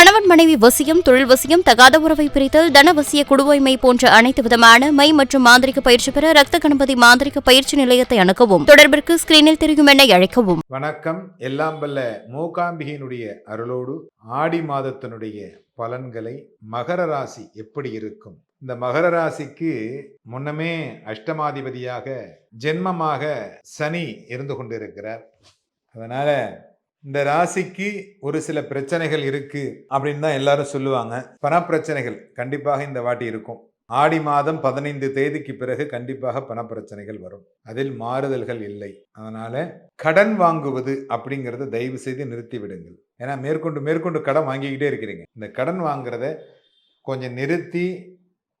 கணவன் மனைவி வசியம் தொழில் வசியம் தகாத உறவை பிரித்தல் தனவசிய குடுவைமை போன்ற அனைத்து விதமான மை மற்றும் மாந்திரிக பயிற்சி பெற ரத்த கணபதி மாந்திரிக பயிற்சி நிலையத்தை அணுகவும். தொடர்பிற்கு ஸ்கிரீனில் தெரியும் என அழைக்கவும். வணக்கம். எல்லாம் வல்ல மூகாம்பிகையினுடைய அருளோடு ஆடி மாதத்தினுடைய பலன்களை மகர ராசி எப்படி இருக்கும்? இந்த மகர ராசிக்கு முன்னமே அஷ்டமாதிபதியாக ஜென்மமாக சனி இருந்து கொண்டிருக்கிறார். அதனால இந்த ராசிக்கு ஒரு சில பிரச்சனைகள் இருக்கு அப்படின்னு தான் எல்லாரும் சொல்லுவாங்க. பணப்பிரச்சனைகள் கண்டிப்பாக இந்த வாட்டி இருக்கும். ஆடி மாதம் பதினைந்து தேதிக்கு பிறகு கண்டிப்பாக பணப்பிரச்சனைகள் வரும். அதில் மாறுதல்கள் இல்லை. அதனால கடன் வாங்குவது அப்படிங்கிறத தயவு செய்து நிறுத்தி விடுங்கள். ஏன்னா மேற்கொண்டு மேற்கொண்டு கடன் வாங்கிக்கிட்டே இருக்கிறீங்க. இந்த கடன் வாங்குறத கொஞ்சம் நிறுத்தி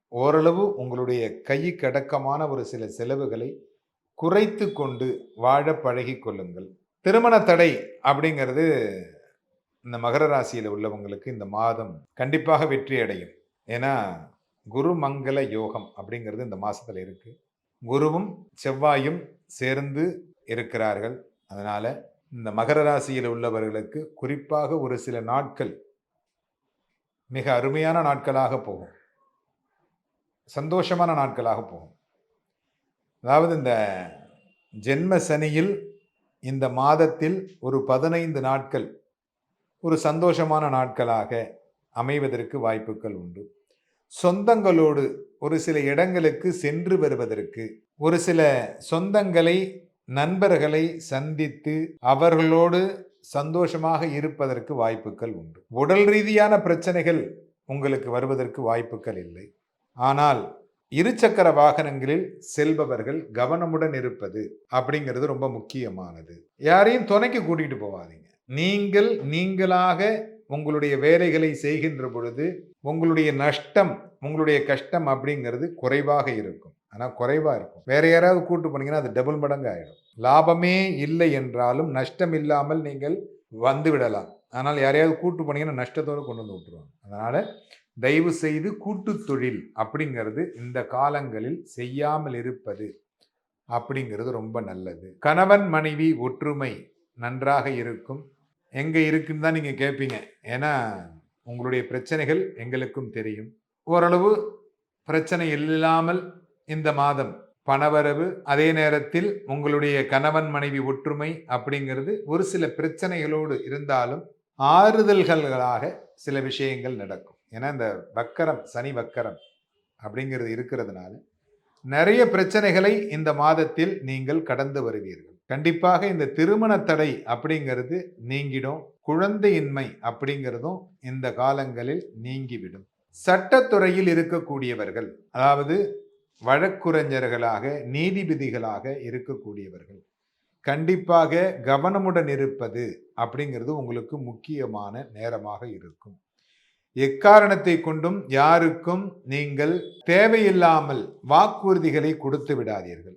ஓரளவு உங்களுடைய கைக்கு அடக்கமான ஒரு சில செலவுகளை குறைத்து கொண்டு வாழ பழகி கொள்ளுங்கள். திருமண தடை அப்படிங்கிறது இந்த மகர ராசியில் உள்ளவங்களுக்கு இந்த மாதம் கண்டிப்பாக வெற்றி அடையும். ஏன்னா குரு மங்கள யோகம் அப்படிங்கிறது இந்த மாதத்தில் இருக்குது குருவும் செவ்வாயும் சேர்ந்து இருக்கிறார்கள். அதனால் இந்த மகர ராசியில் உள்ளவர்களுக்கு குறிப்பாக ஒரு சில நாட்கள் மிக அருமையான நாட்களாக போகும். சந்தோஷமான நாட்களாக போகும். அதாவது இந்த ஜென்ம சனியில் இந்த மாதத்தில் ஒரு பதினைந்து நாட்கள் ஒரு சந்தோஷமான நாட்களாக அமைவதற்கு வாய்ப்புகள் உண்டு. சொந்தங்களோடு ஒரு சில இடங்களுக்கு சென்று வருவதற்கு ஒரு சில சொந்தங்களை நண்பர்களை சந்தித்து அவர்களோடு சந்தோஷமாக இருப்பதற்கு வாய்ப்புகள் உண்டு. உடல் ரீதியான பிரச்சனைகள் உங்களுக்கு வருவதற்கு வாய்ப்புகள் இல்லை. ஆனால் இருசக்கர வாகனங்களில் செல்பவர்கள் கவனமுடன் இருப்பது அப்படிங்கிறது ரொம்ப முக்கியமானது. யாரையும் துணைக்கு கூட்டிகிட்டு போவாதீங்க நீங்கள் நீங்களாக உங்களுடைய வேலைகளை செய்கின்ற பொழுது உங்களுடைய நஷ்டம் உங்களுடைய கஷ்டம் அப்படிங்கிறது குறைவாக இருக்கும். ஆனால் குறைவாக இருக்கும். வேற யாராவது கூட்டு போனீங்கன்னா அது டபுள் மடங்கு ஆகிடும் லாபமே இல்லை என்றாலும் நஷ்டம் இல்லாமல் நீங்கள் வந்து அதனால் யாரையாவது கூட்டு போனீங்கன்னா நஷ்டத்தோடு கொண்டு வந்து விட்டுருவாங்க. அதனால் தயவு செய்து கூட்டு தொழில் அப்படிங்கிறது இந்த காலங்களில் செய்யாமல் இருப்பது அப்படிங்கிறது ரொம்ப நல்லது. கணவன் மனைவி ஒற்றுமை நன்றாக இருக்கும். எங்கே இருக்குன்னு தான் நீங்கள் கேட்பீங்க ஏன்னா உங்களுடைய பிரச்சனைகள் எங்களுக்கும் தெரியும். ஓரளவு பிரச்சனை இல்லாமல் இந்த மாதம் பணவரவு அதே நேரத்தில் உங்களுடைய கணவன் மனைவி ஒற்றுமை அப்படிங்கிறது ஒரு சில பிரச்சனைகளோடு இருந்தாலும் ஆறுதல்களாக சில விஷயங்கள் நடக்கும். ஏன்னா இந்த வக்கரம் சனி வக்கரம் அப்படிங்கிறது இருக்கிறதுனால நிறைய பிரச்சனைகளை இந்த மாதத்தில் நீங்கள் கடந்து வருவீர்கள். கண்டிப்பாக இந்த திருமண தடை அப்படிங்கிறது நீங்கிடும். குழந்தையின்மை அப்படிங்கிறதும் இந்த காலங்களில் நீங்கிவிடும். சட்டத்துறையில் இருக்கக்கூடியவர்கள் அதாவது வழக்குரைஞர்களாக நீதிபதிகளாக இருக்கக்கூடியவர்கள் கண்டிப்பாக கவனமுடன் இருப்பது அப்படிங்கிறது உங்களுக்கு முக்கியமான நேரமாக இருக்கும். எக்காரணத்தை கொண்டும் யாருக்கும் நீங்கள் தேவையில்லாமல் வாக்குறுதிகளை கொடுத்து விடாதீர்கள்.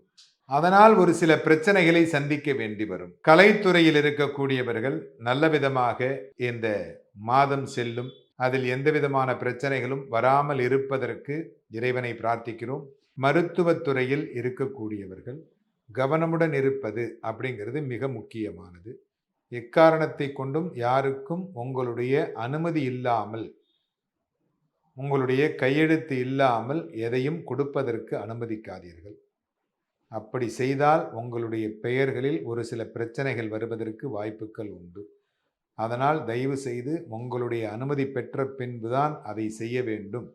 அதனால் ஒரு சில பிரச்சனைகளை சந்திக்க வேண்டி வரும். கலைத்துறையில் இருக்கக்கூடியவர்கள் நல்ல விதமாக இந்த மாதம் செல்லும். அதில் எந்த விதமான பிரச்சனைகளும் வராமல் இருப்பதற்கு இறைவனை பிரார்த்திக்கிறோம். மருத்துவத்துறையில் இருக்கக்கூடியவர்கள் கவனமுடன் இருப்பது அப்படிங்கிறது மிக முக்கியமானது. எக்காரணத்தை கொண்டும் யாருக்கும் உங்களுடைய அனுமதி இல்லாமல் உங்களுடைய கையெழுத்து இல்லாமல் எதையும் கொடுப்பதற்கு அனுமதிக்காதீர்கள். அப்படி செய்தால் உங்களுடைய பெயர்களில் ஒரு சில பிரச்சனைகள் வருவதற்கு வாய்ப்புகள் உண்டு. அதனால் தயவு செய்து உங்களுடைய அனுமதி பெற்ற பின்புதான் அதை செய்ய வேண்டும்.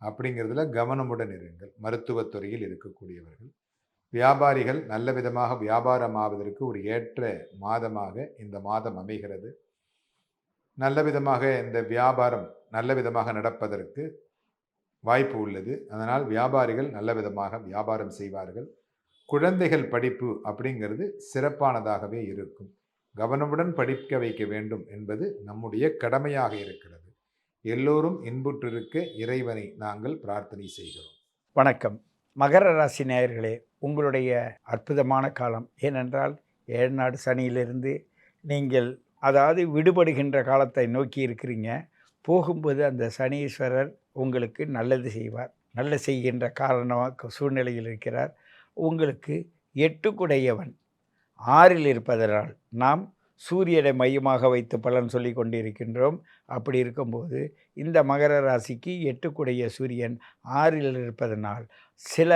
அப்படிங்கிறதுல கவனமுடன் இருங்கள். மருத்துவத்துறையில் இருக்கக்கூடியவர்கள். வியாபாரிகள் நல்ல விதமாக வியாபாரம் ஆவதற்கு ஒரு ஏற்ற மாதமாக இந்த மாதம் அமைகிறது. நல்ல விதமாக இந்த வியாபாரம் நல்ல விதமாக நடப்பதற்கு வாய்ப்பு உள்ளது. அதனால் வியாபாரிகள் நல்ல விதமாக வியாபாரம் செய்வார்கள். குழந்தைகள் படிப்பு அப்படிங்கிறது சிறப்பானதாகவே இருக்கும். கவனமுடன் படிக்க வைக்க வேண்டும் என்பது நம்முடைய கடமையாக இருக்கிறது. எல்லோரும் இன்புற்றிருக்க இறைவனை நாங்கள் பிரார்த்தனை செய்கிறோம். வணக்கம். மகர ராசி நேயர்களே உங்களுடைய அற்புதமான காலம். ஏனென்றால் ஏழ்நாடு சனியிலிருந்து நீங்கள் அதாவது விடுபடுகின்ற காலத்தை நோக்கி இருக்கிறீங்க. போகும்போது அந்த சனீஸ்வரர் உங்களுக்கு நல்லது செய்வார். நல்ல செய்கின்ற காரணமாக சூழ்நிலையில் இருக்கிறார். உங்களுக்கு எட்டுக்குடையவன். ஆறில் இருப்பதனால் நாம் சூரியனை மையமாக வைத்து பலன் சொல்லி கொண்டிருக்கின்றோம். அப்படி இருக்கும்போது இந்த மகர ராசிக்கு எட்டுக்குடைய சூரியன் ஆறில் இருப்பதனால் சில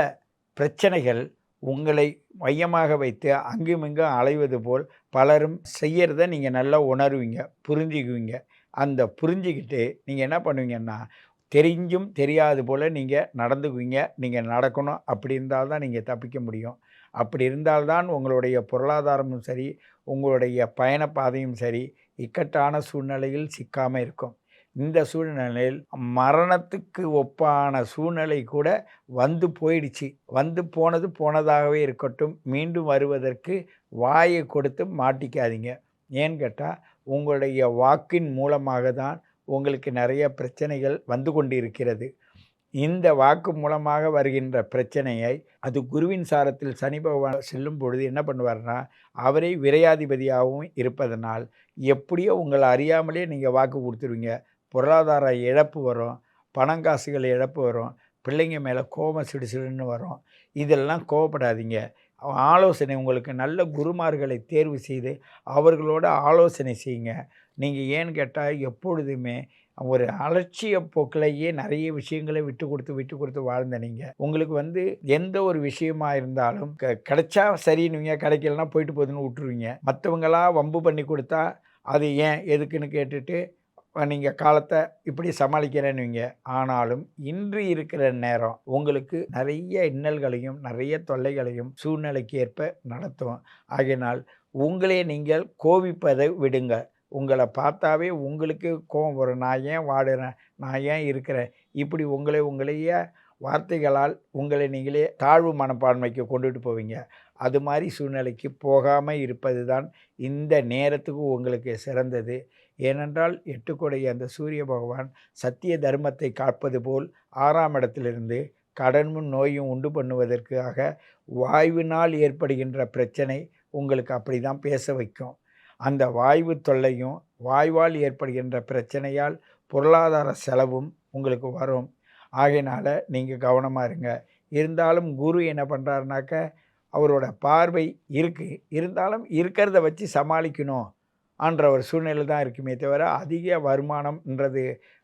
பிரச்சனைகள் உங்களை மையமாக வைத்து அங்குமிங்கும் அலைவது போல் பலரும் செய்கிறத நீங்கள் நல்லா உணர்வீங்க புரிஞ்சுக்குவீங்க. அந்த புரிஞ்சுக்கிட்டு நீங்கள் என்ன பண்ணுவீங்கன்னா தெரிஞ்சும் தெரியாது போல் நீங்கள் நடந்துக்குவீங்க. நீங்கள் நடக்கணும் அப்படி இருந்தால் தான் நீங்கள் தப்பிக்க முடியும். அப்படி இருந்தால்தான் உங்களுடைய பொருளாதாரமும் சரி உங்களுடைய பயணப்பாதையும் சரி இக்கட்டான சூழ்நிலையில் சிக்காமல் இருக்கும். இந்த சூழ்நிலையில் மரணத்துக்கு ஒப்பான சூழ்நிலை கூட வந்து போயிடுச்சு. வந்து போனது போனதாகவே இருக்கட்டும். மீண்டும் வருவதற்கு வாயை கொடுத்து மாட்டிக்காதீங்க. ஏன்னு கேட்டால் உங்களுடைய வாக்கின் மூலமாக தான் உங்களுக்கு நிறைய பிரச்சனைகள் வந்து கொண்டு இருக்கிறது இந்த வாக்கு மூலமாக வருகின்ற பிரச்சனையை அது குருவின் சாரத்தில் சனி பகவான் செல்லும் பொழுது என்ன பண்ணுவார்னா அவரே விரையாதிபதியாகவும் இருப்பதனால் எப்படியோ உங்களை அறியாமலே நீங்கள் வாக்கு கொடுத்துருவீங்க. பொருளாதார இழப்பு வரும் பணம் காசுகள் இழப்பு வரும் பிள்ளைங்க மேலே கோபம் சிடுசிடுன்னு வரும். இதெல்லாம் கோவப்படாதீங்க ஆலோசனை உங்களுக்கு நல்ல குருமார்களை தேர்வு செய்து அவர்களோட ஆலோசனை செய்யுங்க. நீங்கள் ஏன்னு கேட்டால் எப்பொழுதுமே ஒரு அலட்சிய போக்கிலேயே நிறைய விஷயங்களை விட்டு கொடுத்து விட்டு கொடுத்து வாழ்ந்த நீங்கள் உங்களுக்கு வந்து எந்த ஒரு விஷயமா இருந்தாலும் க கிடைச்சா சரின்னுவீங்க கிடைக்கலனா போயிட்டு போகுதுன்னு விட்டுருவீங்க. மற்றவங்களா வம்பு பண்ணி கொடுத்தா அது ஏன் எதுக்குன்னு கேட்டுட்டு நீங்கள் காலத்தை இப்படி சமாளிக்கிறேன்னுவீங்க. ஆனாலும் இன்று இருக்கிற நேரம் உங்களுக்கு நிறைய இன்னல்களையும் நிறைய தொல்லைகளையும் சூழ்நிலைக்கு ஏற்ப நடத்தும். ஆகையினால் உங்களே நீங்கள் கோவிப்பதை விடுங்க. உங்களை பார்த்தாவே உங்களுக்கு கோபம் வரும். நான் ஏன் வாடுறேன்? நான் ஏன் இருக்கிறேன்? இப்படி உங்களை உங்களையே வார்த்தைகளால் உங்களை நீங்களே தாழ்வு மனப்பான்மைக்கு கொண்டுட்டு போவீங்க. அது மாதிரி சூழ்நிலைக்கு போகாமல் இருப்பது தான் இந்த நேரத்துக்கு உங்களுக்கு சிறந்தது. ஏனென்றால் எட்டுக்குடைய அந்த சூரிய பகவான் சத்திய தர்மத்தை காப்பது போல் ஆறாம் இடத்திலிருந்து கடனும் நோயும் உண்டு பண்ணுவதற்காக வாய்வினால் ஏற்படுகின்ற பிரச்சனை உங்களுக்கு அப்படி தான் பேச வைக்கும். அந்த வாய்வு தொல்லையும் வாய்வால் ஏற்படுகின்ற பிரச்சனையால் பொருளாதார செலவும் உங்களுக்கு வரும். ஆகையினால் நீங்கள் கவனமாக இருங்க. இருந்தாலும் குரு என்ன பண்ணுறாருனாக்க அவரோட பார்வை இருக்குது இருந்தாலும் இருக்கிறத வச்சு சமாளிக்கணும் என்ற ஒரு சூழ்நிலை தான் இருக்குமே தவிர அதிக வருமானம்ன்றது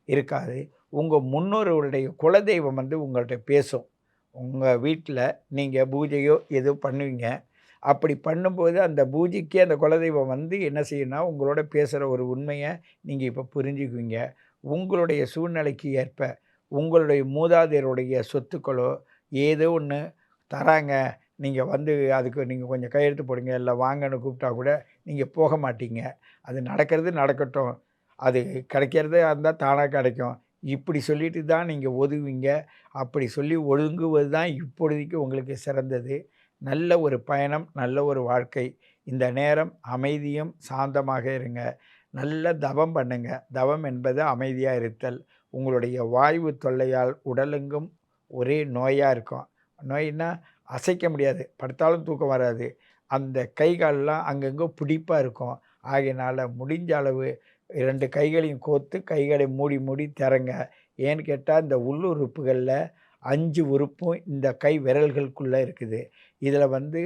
இருக்காது. உங்கள் முன்னோர்களுடைய குலதெய்வம் வந்து உங்கள்கிட்ட பேசும். உங்கள் வீட்டில் நீங்கள் பூஜையோ ஏதோ பண்ணுவீங்க. அப்படி பண்ணும்போது அந்த பூஜைக்கு அந்த குலதெய்வம் வந்து என்ன செய்யணும்னா உங்களோட பேசுகிற ஒரு உண்மையை நீங்கள் இப்போ புரிஞ்சுக்குவீங்க. உங்களுடைய சூழ்நிலைக்கு ஏற்ப உங்களுடைய மூதாதையருடைய சொத்துக்களோ ஏதோ ஒன்று தராங்க. நீங்கள் வந்து அதுக்கு நீங்கள் கொஞ்சம் கையெழுத்து போடுங்க இல்லை வாங்கன்னு கூப்பிட்டா கூட நீங்கள் போக மாட்டீங்க. அது நடக்கிறது நடக்கட்டும். அது கிடைக்கிறதா இருந்தால் தானாக கிடைக்கும். இப்படி சொல்லிட்டு தான் நீங்கள் ஒதுங்குவீங்க. அப்படி சொல்லி ஒழுங்குவது தான் இப்பொழுதைக்கு உங்களுக்கு சிறந்தது. நல்ல ஒரு பயணம் நல்ல ஒரு வாழ்க்கை. இந்த நேரம் அமைதியும் சாந்தமாக இருங்க. நல்ல தவம் பண்ணுங்க. தவம் என்பது அமைதியாக இருத்தல். உங்களுடைய வாய்வு தொல்லையால் உடலெங்கும் ஒரே நோயாக இருக்கும். நோயின்னா அசைக்க முடியாது. படுத்தாலும் தூக்கம் வராது. அந்த கைகாலெலாம் அங்கங்கே பிடிப்பாக இருக்கும். ஆகையினால் முடிஞ்ச அளவு இரண்டு கைகளையும் கோத்து கைகளை மூடி மூடி திறங்க. ஏன்னு கேட்டால் இந்த உள்ளுறுப்புகளில் அஞ்சு உறுப்பும் இந்த கை விரல்களுக்குள்ளே இருக்குது. இதில் வந்து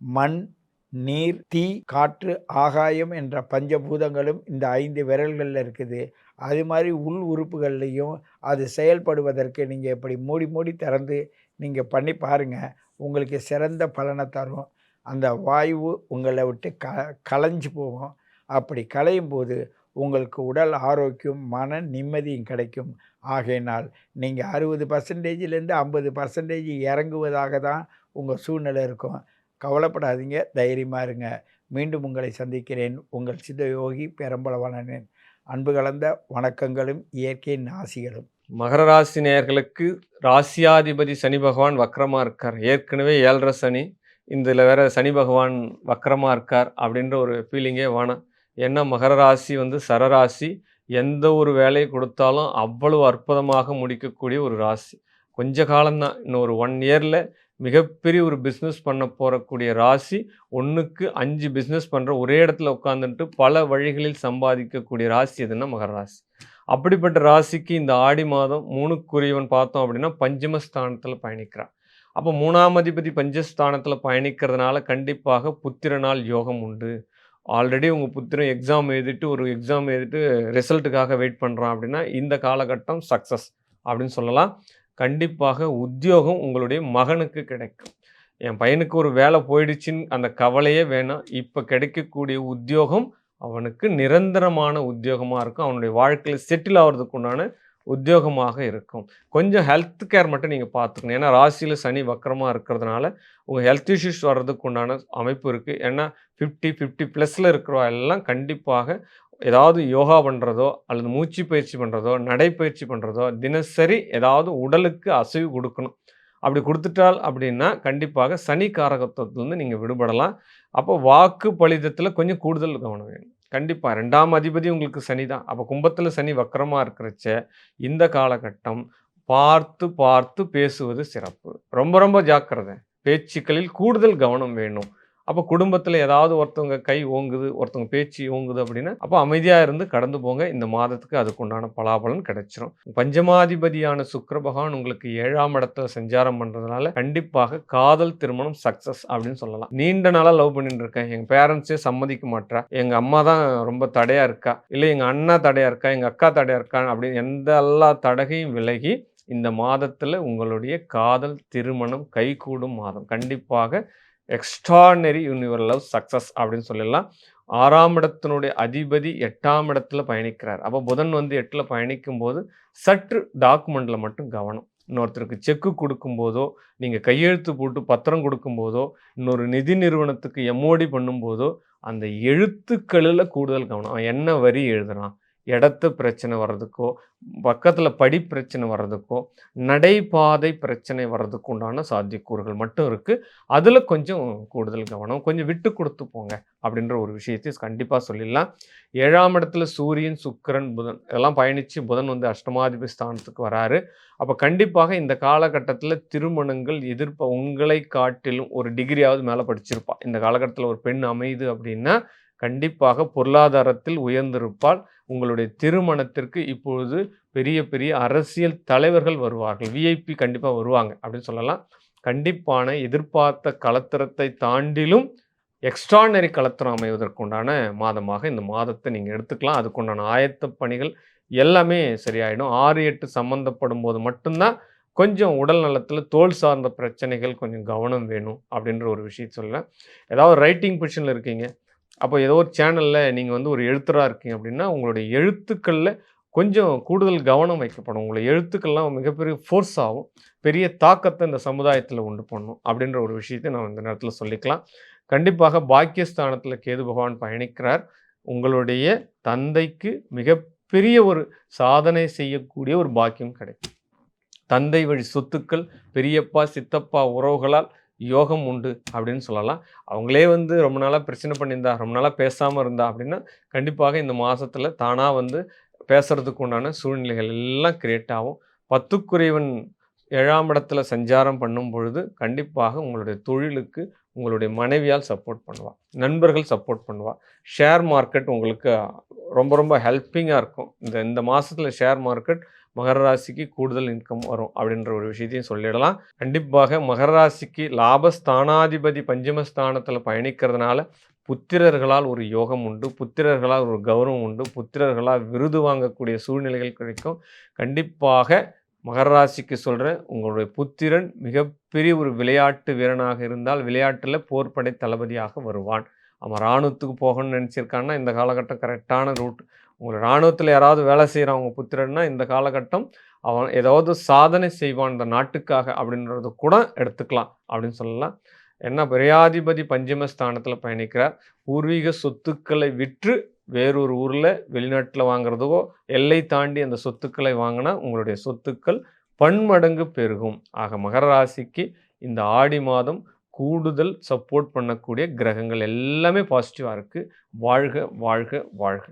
மண் நீர் தீ காற்று ஆகாயம் என்ற பஞ்சபூதங்களும் இந்த ஐந்து விரல்களில் இருக்குது. அது மாதிரி உள் உறுப்புகள்லையும் அது செயல்படுவதற்கு நீங்கள் இப்படி மூடி மூடி திறந்து நீங்கள் பண்ணி பாருங்கள் உங்களுக்கு சிறந்த பலனை தரும். அந்த வாயு உங்களை விட்டு க களைஞ்சு போகும். அப்படி களையும் போது உங்களுக்கு உடல் ஆரோக்கியம் மன நிம்மதியும் கிடைக்கும். ஆகையினால் நீங்கள் அறுபது பர்சன்டேஜிலேருந்து ஐம்பது பர்சன்டேஜ் இறங்குவதாக தான் உங்கள் சூழ்நிலை இருக்கும். கவலைப்படாதீங்க தைரியமாக இருங்க. மீண்டும் உங்களை சந்திக்கிறேன். உங்கள் சித்த யோகி பெரம்பலவனன் அன்பு கலந்த வணக்கங்களும் இயற்கையின் ஆசிகளும் மகர ராசி நேயர்களுக்கு ராசியாதிபதி சனி பகவான் வக்கரமாக இருக்கார். ஏற்கனவே ஏழரை சனி இதில் வேற சனி பகவான் வக்கரமாக இருக்கார் அப்படின்ற ஒரு ஃபீலிங்கே வேணாம் ஏன்னா மகர ராசி வந்து சரராசி. எந்த ஒரு வேலையை கொடுத்தாலும் அவ்வளவு அற்புதமாக முடிக்கக்கூடிய ஒரு ராசி. கொஞ்ச காலம்தான். இன்னும் ஒரு ஒன் இயரில் மிகப்பெரிய ஒரு பிஸ்னஸ் பண்ண போகக்கூடிய ராசி ஒன்றுக்கு அஞ்சு பிஸ்னஸ் பண்ணுற ஒரே இடத்துல உட்காந்துட்டு பல வழிகளில் சம்பாதிக்கக்கூடிய ராசி எதுன்னா மகர ராசி. அப்படிப்பட்ட ராசிக்கு இந்த ஆடி மாதம் மூணுக்குரியவன் பார்த்தோம் அப்படின்னா பஞ்சமஸ்தானத்தில் பயணிக்கிறான் அப்போ மூணாம் அதிபதி பஞ்சஸ்தானத்தில் பயணிக்கிறதுனால கண்டிப்பாக புத்திரனால் யோகம் உண்டு. ஆல்ரெடி உங்கள் புத்திரன் எக்ஸாம் எழுதிட்டு ஒரு எக்ஸாம் எழுதிட்டு ரிசல்ட்டுக்காக வெயிட் பண்ணுறான் அப்படின்னா இந்த காலகட்டம் சக்ஸஸ் அப்படின்னு சொல்லலாம். கண்டிப்பாக உத்தியோகம் உங்களுடைய மகனுக்கு கிடைக்கும். என் பையனுக்கு ஒரு வேலை போயிடுச்சுன்னு அந்த கவலையே வேணாம். இப்போ கிடைக்கக்கூடிய உத்தியோகம் அவனுக்கு நிரந்தரமான உத்தியோகமாக இருக்கும். அவனுடைய வாழ்க்கையில் செட்டில் ஆகிறதுக்கு உண்டான உத்தியோகமாக இருக்கும். கொஞ்சம் ஹெல்த் கேர் மட்டும் நீங்கள் பார்த்துக்கணும் ஏன்னா ராசியில் சனி வக்கரமாக இருக்கிறதுனால உங்கள் ஹெல்த் இஷ்யூஸ் வர்றதுக்கு உண்டான அமைப்பு இருக்குது ஏன்னா ஃபிஃப்டி ஃபிஃப்டி ப்ளஸில் இருக்கிறவா எல்லாம் கண்டிப்பாக ஏதாவது யோகா பண்ணுறதோ அல்லது மூச்சு பயிற்சி பண்ணுறதோ நடைப்பயிற்சி பண்ணுறதோ தினசரி ஏதாவது உடலுக்கு அசைவு கொடுக்கணும். அப்படி கொடுத்துட்டால் அப்படின்னா கண்டிப்பாக சனி காரகத்துவத்திலேருந்து நீங்கள் விடுபடலாம். அப்போ வாக்கு பலிதத்தில் கொஞ்சம் கூடுதல் கவனம் வேணும். கண்டிப்பாக ரெண்டாம் அதிபதி உங்களுக்கு சனி தான். அப்போ கும்பத்தில் சனி வக்கரமாக இருக்கிறச்ச இந்த காலகட்டம் பார்த்து பார்த்து பேசுவது சிறப்பு. ரொம்ப ரொம்ப ஜாக்கிரதை. பேச்சுக்களில் கூடுதல் கவனம் வேணும். அப்போ குடும்பத்தில் ஏதாவது ஒருத்தவங்க கை ஓங்குது ஒருத்தவங்க பேச்சு ஓங்குது அப்படின்னா அப்போ அமைதியாக இருந்து கடந்து போங்க. இந்த மாதத்துக்கு அதுக்குண்டான பலாபலன் கிடைச்சிரும். பஞ்சமாதிபதியான சுக்கர பகவான் உங்களுக்கு ஏழாம் இடத்துல சஞ்சாரம் பண்ணுறதுனால கண்டிப்பாக காதல் திருமணம் சக்ஸஸ் அப்படின்னு சொல்லலாம். நீண்ட நாளாக லவ் பண்ணிட்டு இருக்கேன். எங்கள் பேரண்ட்ஸே சம்மதிக்க மாட்டா எங்கள் அம்மா தான் ரொம்ப தடையாக இருக்கா? இல்லை எங்கள் அண்ணா தடையாக இருக்கா? எங்கள் அக்கா தடையாக இருக்கா? அப்படின்னு எந்த எல்லா தடகையும் விலகி இந்த மாதத்தில் உங்களுடைய காதல் திருமணம் கைகூடும் மாதம். கண்டிப்பாக எக்ஸ்ட்ரானரி யூனிவர் லவ் சக்ஸஸ் அப்படின்னு சொல்லிடலாம் ஆறாம் இடத்தினுடைய அதிபதி எட்டாம் இடத்துல பயணிக்கிறார். அப்போ புதன் வந்து எட்டில் பயணிக்கும் போது சற்று டாக்குமெண்ட்டில் மட்டும் கவனம். இன்னொருத்தருக்கு செக்கு கொடுக்கும்போதோ நீங்கள் கையெழுத்து போட்டு பத்திரம் கொடுக்கும்போதோ இன்னொரு நிதி நிறுவனத்துக்கு எம்ஓடி பண்ணும்போதோ அந்த எழுத்துக்களில் கூடுதல் கவனம். அவன் என்ன வரி எழுதுறான்? இடத்து பிரச்சனை வர்றதுக்கோ பக்கத்தில் படி பிரச்சனை வர்றதுக்கோ நடைபாதை பிரச்சனை வர்றதுக்கு உண்டான சாத்தியக்கூறுகள் மட்டும் இருக்குது அதில் கொஞ்சம் கூடுதல் கவனம். கொஞ்சம் விட்டு கொடுத்து போங்க அப்படின்ற ஒரு விஷயத்தை கண்டிப்பாக சொல்லிடலாம். ஏழாம் இடத்துல சூரியன் சுக்கிரன் புதன் இதெல்லாம் பயணித்து புதன் வந்து அஷ்டமாதிபதி ஸ்தானத்துக்கு வராரு. அப்போ கண்டிப்பாக இந்த காலகட்டத்தில் திருமணங்கள் எதிர்ப்ப உங்களை காட்டிலும் ஒரு டிகிரியாவது மேலே படிச்சிருப்பாள் இந்த காலகட்டத்தில் ஒரு பெண் அமையுது அப்படின்னா கண்டிப்பாக பொருளாதாரத்தில் உயர்ந்திருப்பால் உங்களுடைய திருமணத்திற்கு இப்பொழுது பெரிய பெரிய அரசியல் தலைவர்கள் வருவார்கள். விஐபி கண்டிப்பாக வருவாங்க அப்படின்னு சொல்லலாம். கண்டிப்பான எதிர்பார்த்த கலத்திரத்தை தாண்டிலும் எக்ஸ்ட்ரானரி கலத்திரம் அமைவதற்குண்டான மாதமாக இந்த மாதத்தை நீங்கள் எடுத்துக்கலாம். அதுக்குண்டான ஆயத்த பணிகள் எல்லாமே சரியாயிடும். ஆறு எட்டு சம்மந்தப்படும் போது மட்டும்தான் கொஞ்சம் உடல் நலத்தில் தோல் சார்ந்த பிரச்சனைகள் கொஞ்சம் கவனம் வேணும் அப்படின்ற ஒரு விஷயம் சொல்ல ஏதாவது ரைட்டிங் பொசிஷனில் இருக்கீங்க. அப்போ ஏதோ ஒரு சேனலில் நீங்கள் வந்து ஒரு எழுத்தராக இருக்கீங்க அப்படின்னா உங்களுடைய எழுத்துக்களில் கொஞ்சம் கூடுதல் கவனம் வைக்கப்படும் உங்களை எழுத்துக்கள்லாம் மிகப்பெரிய ஃபோர்ஸ் ஆகும். பெரிய தாக்கத்தை இந்த சமுதாயத்தில் உண்டு பண்ணும் அப்படின்ற ஒரு விஷயத்தை நான் இந்த நேரத்தில் சொல்லிக்கலாம். கண்டிப்பாக பாக்கியஸ்தானத்தில் கேது பகவான் பயணிக்கிறார். உங்களுடைய தந்தைக்கு மிகப்பெரிய ஒரு சாதனை செய்யக்கூடிய ஒரு பாக்கியம் கிடைக்கும். தந்தை வழி சொத்துக்கள் பெரியப்பா சித்தப்பா உறவுகளால் யோகம் உண்டு அப்படின்னு சொல்லலாம். அவங்களே வந்து ரொம்ப நாளாக பிரச்சனை பண்ணியிருந்தா ரொம்ப நாளாக பேசாமல் இருந்தா அப்படின்னா கண்டிப்பாக இந்த மாதத்தில் தானாக வந்து பேசுறதுக்கு உண்டான சூழ்நிலைகள் எல்லாம் கிரியேட் ஆகும். பத்துக்குறைவன் ஏழாம் இடத்துல சஞ்சாரம் பண்ணும் பொழுது கண்டிப்பாக உங்களுடைய தொழிலுக்கு உங்களுடைய மனைவியால் சப்போர்ட் பண்ணுவா நண்பர்கள் சப்போர்ட் பண்ணுவா. ஷேர் மார்க்கெட் உங்களுக்கு ரொம்ப ரொம்ப ஹெல்ப்பிங்காக இருக்கும். இந்த இந்த மாதத்தில் ஷேர் மார்க்கெட் மகர ராசிக்கு கூடுதல் இன்கம் வரும் அப்படின்ற ஒரு விஷயத்தையும் சொல்லிடலாம். கண்டிப்பாக மகர ராசிக்கு லாபஸ்தானாதிபதி பஞ்சமஸ்தானத்தில் பயணிக்கிறதுனால புத்திரர்களால் ஒரு யோகம் உண்டு புத்திரர்களால் ஒரு கௌரவம் உண்டு புத்திரர்களால் விருது வாங்கக்கூடிய சூழ்நிலைகள் கிடைக்கும். கண்டிப்பாக மகர ராசிக்கு சொல்கிறேன் உங்களுடைய புத்திரன் மிகப்பெரிய ஒரு விளையாட்டு வீரனாக இருந்தால் விளையாட்டில் போர்ப்படை தளபதியாக வருவான். அவன் இராணுவத்துக்கு போகணும்னு நினச்சிருக்கான்னா இந்த காலகட்டம் கரெக்டான ரூட் உங்கள் இராணுவத்தில் யாராவது வேலை செய்கிறவங்க புத்திரன்னா இந்த காலகட்டம் அவன் ஏதாவது சாதனை செய்வான் இந்த நாட்டுக்காக அப்படின்றது கூட எடுத்துக்கலாம் அப்படின்னு சொல்லலாம். என்ன விரையாதிபதி பஞ்சமஸ்தானத்தில் பயணிக்கிறார். பூர்வீக சொத்துக்களை விற்று வேறொரு ஊரில் வெளிநாட்டில் வாங்குறதுக்கோ எல்லை தாண்டி அந்த சொத்துக்களை வாங்கினா உங்களுடைய சொத்துக்கள் பன்மடங்கு பெருகும். ஆக மகர ராசிக்கு இந்த ஆடி மாதம் கூடுதல் சப்போர்ட் பண்ணக்கூடிய கிரகங்கள் எல்லாமே பாசிட்டிவாக இருக்குது வாழ்க வாழ்க வாழ்க.